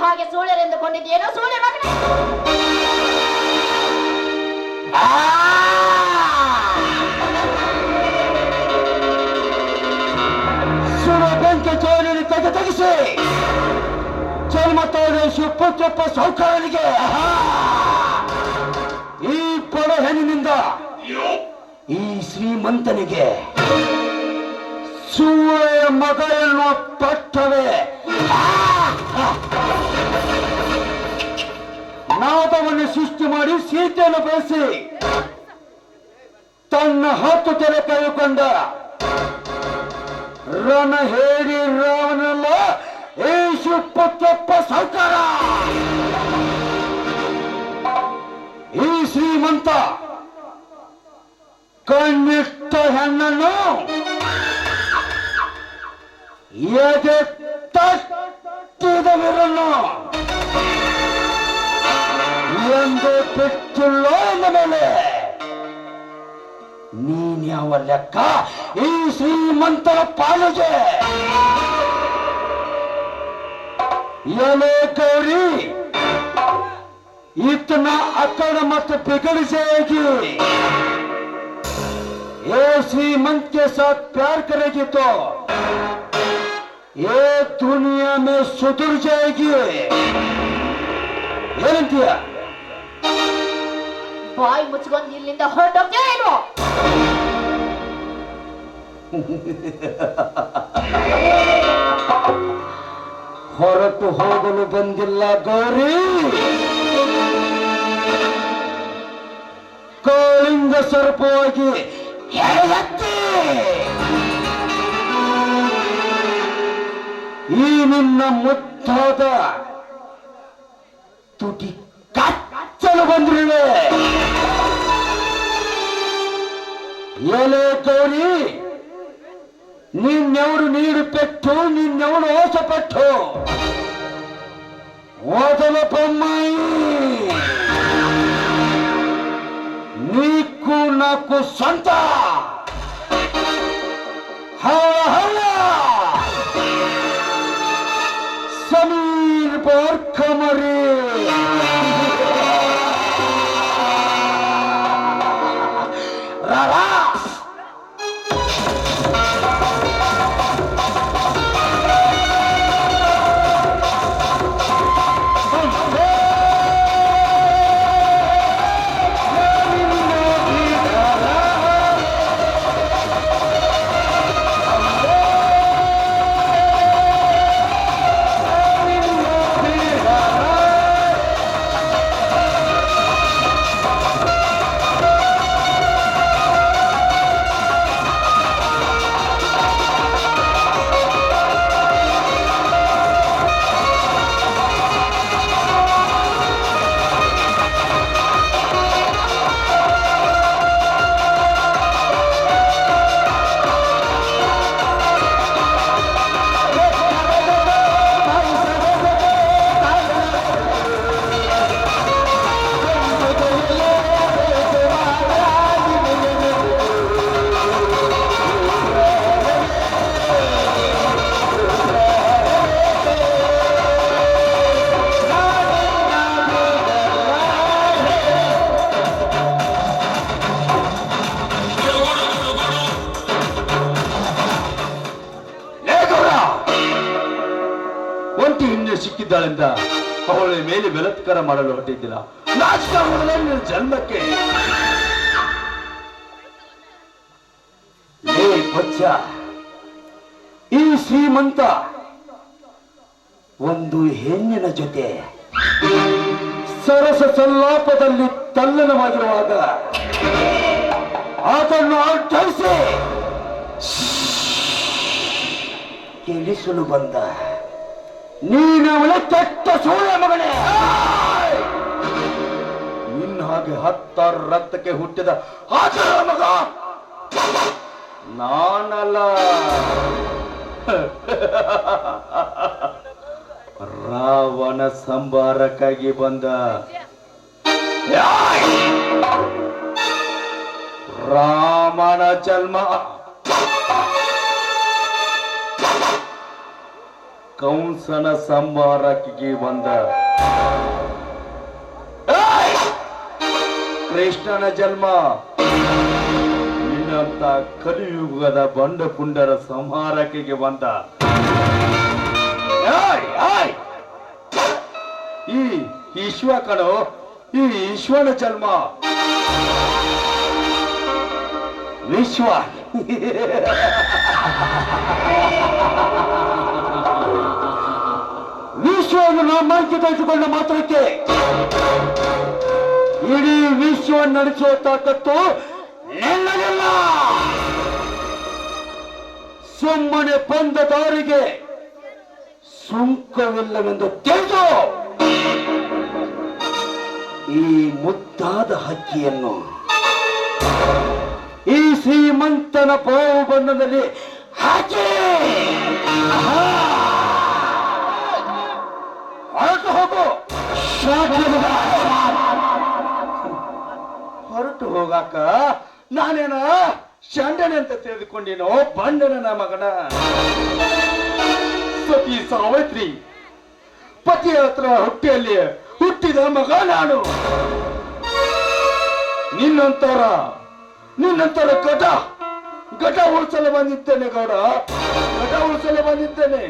ಹಾಗೆ ಸುಳ್ಳೆರೆಂದುಕೊಂಡಿದ್ದೇನೋ ಕೊಂಡಿದ್ದೇನೋ ಮಗನೇ! ಬೆಂಕಿ ಚೋರಿನ ತೆಗೆ ತೆಗೆಸಿ! ಜನ್ಮ ತೋರೆ ಸುಪ್ಪು ಚೊಪ್ಪ ಈ ಪೊಡ ಹೆಣ್ಣಿನಿಂದ ಈ ಶ್ರೀಮಂತನಿಗೆ ಸುಳ್ಳೆಯ ಮಗ ಎನ್ನುವ ಪಟ್ಟವೇ ಸೃಷ್ಟಿ ಮಾಡಿ ಸೀತೆಯನ್ನು ಬೆಳೆಸಿ. ತನ್ನ ಹತ್ತು ತೆರೆ ಕೈಕೊಂಡ ರಣ ಹೇಳಿ ರಾವಣಲ್ಲ ಏಸು ಪುತ್ರಪ್ಪ ಸರ್ಕಾರ. ಈ ಶ್ರೀಮಂತ ಕಣ್ಣಿಟ್ಟ ಹೆಣ್ಣನ್ನು ಎದೆ ತಟ್ಟಿದ ಎಂದು ಬಿಟ್ಟಿಲ್ಲ ಎಂದ ಮೇಲೆ ನೀನ್ ಯಾವ ಲೆಕ್ಕ ಈ ಶ್ರೀಮಂತರ ಪಾಲಿಗೆ ಎಲೆ ಗೌರಿ इतना अकड़ मत बिगड़ जाएगी ये श्रीमंत के साथ प्यार करेगी तो ये दुनिया में सुधर जाएगी ಏನಂತೀಯ ಬಾಯಿ ಮುಚ್ಕೊಂಡು ಇಲ್ಲಿಂದ ಹೊರಟೋಗ್ತೇ ಇಲ್ವೋ ಹೊರಟು ಹೋಗಲು ಬಂದಿಲ್ಲ ಗೌರಿ ಕೋಳಿಂದ ಹೆಡೆಯತ್ತೆ. ಈ ನಿನ್ನ ಮುದ್ದಾದ ತುಟಿ ಕಚ್ಚಲು ಬಂದಿರುವೆ ಎಲೆ ಗೌರಿ ನಿನ್ನೆವರು ನೀರು ಪೆಟ್ಟು ನಿನ್ನೆವಳು ಓಸ ಪೆಟ್ಟು ಓದಲ ಬೊಮ್ಮಾಯಿ ನೀಕು ನಾಕು ಸ್ವಂತ ಹಳ ಸಿಕ್ಕಿದ್ದಾಳೆಂದ ಅವಳ ಮೇಲೆ ಬಲತ್ಕಾರ ಮಾಡಲು ಹೊರಟಿದ್ದಿಲ್ಲ. ನಾಚಿಕ ನಿನ್ನ ಜನ್ಮಕ್ಕೆ. ಈ ಶ್ರೀಮಂತ ಒಂದು ಹೆಣ್ಣಿನ ಜೊತೆ ಸರಸ ಸಲ್ಲಾಪದಲ್ಲಿ ತಲ್ಲನವಾಗಿರುವಾಗ ಅದನ್ನು ಅರ್ಥೈಸಿ ಕೇಳಿಸಲು ಬಂದ. ನೀನವಳ ಕೆಟ್ಟ ಸೂರ್ಯ ಮಗಳೇ ನಿನ್ನ ಹಾಗೆ ಹತ್ತಾರು ರಕ್ತಕ್ಕೆ ಹುಟ್ಟಿದ ಆಚರ ಮಗ ನಾನಲ್ಲ. ರಾವಣ ಸಂಬಾರಕ್ಕಾಗಿ ಬಂದ! ರಾಮನ ಜನ್ಮ ಕಂಸನ ಸಂಹಾರಕಿಗೆ ಬಂದ! ಕೃಷ್ಣನ ಜನ್ಮ. ನಿನ್ನಂತ ಕಲಿಯುಗದ ಬಂಡ ಪುಂಡರ ಸಂಹಾರಕ್ಕೆ ಬಂದ! ಈ ಈಶ್ವ ಕಣೋ, ಈ ಈಶ್ವನ ಜನ್ಮ. ವಿಶ್ವ. ವಿಶ್ವವನ್ನು ತೆಗೆದುಕೊಂಡ ಮಾತ್ರಕ್ಕೆ ಇಡೀ ವಿಶ್ವವನ್ನು ನಡೆಸುವ ತಾಕತ್ತು ನಿನ್ನದಿಲ್ಲ ಸುಮ್ಮನೆ ಬಂದ ದಾರಿಗೆ ಸುಂಕವಿಲ್ಲವೆಂದು ತಿಳಿದು ಈ ಮುದ್ದಾದ ಹಕ್ಕಿಯನ್ನು ಈ ಶ್ರೀಮಂತನ ಬಾಹುಬಂಧದಲ್ಲಿ ಹಾಕಿ ಆಹಾ! ಹೊರಟು ಹೋಗು. ಹೊರಟು ಹೋಗಾಕ ನಾನೇನ ಚಂಡನೆ ಅಂತ ತಿಳಿದುಕೊಂಡೇನೋ ಬಂಡನ ಮಗನ? ಸತಿ ಸಾವಿತ್ರಿ, ಪತಿಯ ಹತ್ರ ಹುಟ್ಟಿಯಲ್ಲಿ ಹುಟ್ಟಿದ ಮಗ ನಾನು. ನಿನ್ನಂತರ ನಿನ್ನಂತರ ಘಟ ಘಟ ಉಳಿಸಲು ಬಂದಿದ್ದೇನೆ ಗೌಡ ಘಟ ಉಳಿಸಲು ಬಂದಿದ್ದೇನೆ.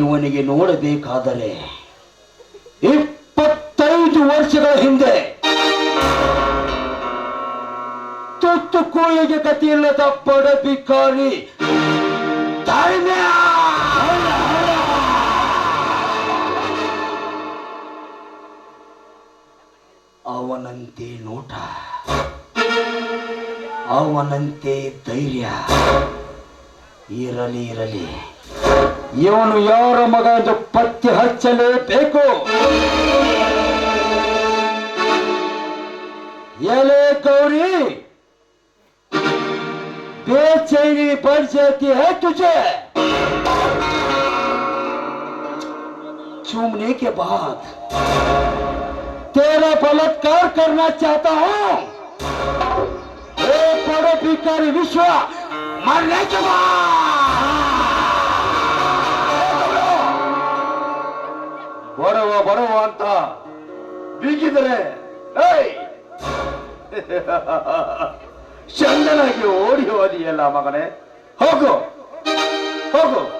ಇವನಿಗೆ ನೋಡಬೇಕಾದರೆ ಇಪ್ಪತ್ತೈದು ವರ್ಷಗಳ ಹಿಂದೆ ತುತ್ತು ಕೋಳಿಗೆ ಗತಿಯಿಲ್ಲದ ಬಡ ಬಿಕಾರಿ ತಾಳ್ಮೆ! ಅವನಂತೆ ನೋಟ, ಅವನಂತೆ ಧೈರ್ಯ, ಇರಲಿ ಇರಲಿ ಇವನು ಯಾರ ಮಗ ಎಂದು ಪತ್ತೆ ಹಚ್ಚಲೇಬೇಕು ಎಲೆ ಗೌರಿ बेचैनी बढ़ जाती है तुझे चूमने के बाद तेरा बलात्कार करना चाहता हूं ए बड़ो भिखारी विश्व मरने के ಬಡವ ಬಡವ ಅಂತ ಬೀಗಿದರೆ ಚಂದನಾಗಿ ಓಡಿ ಹೋದಿಯಲ್ಲ ಮಗನೇ. ಹೋಗು ಹೋಗು.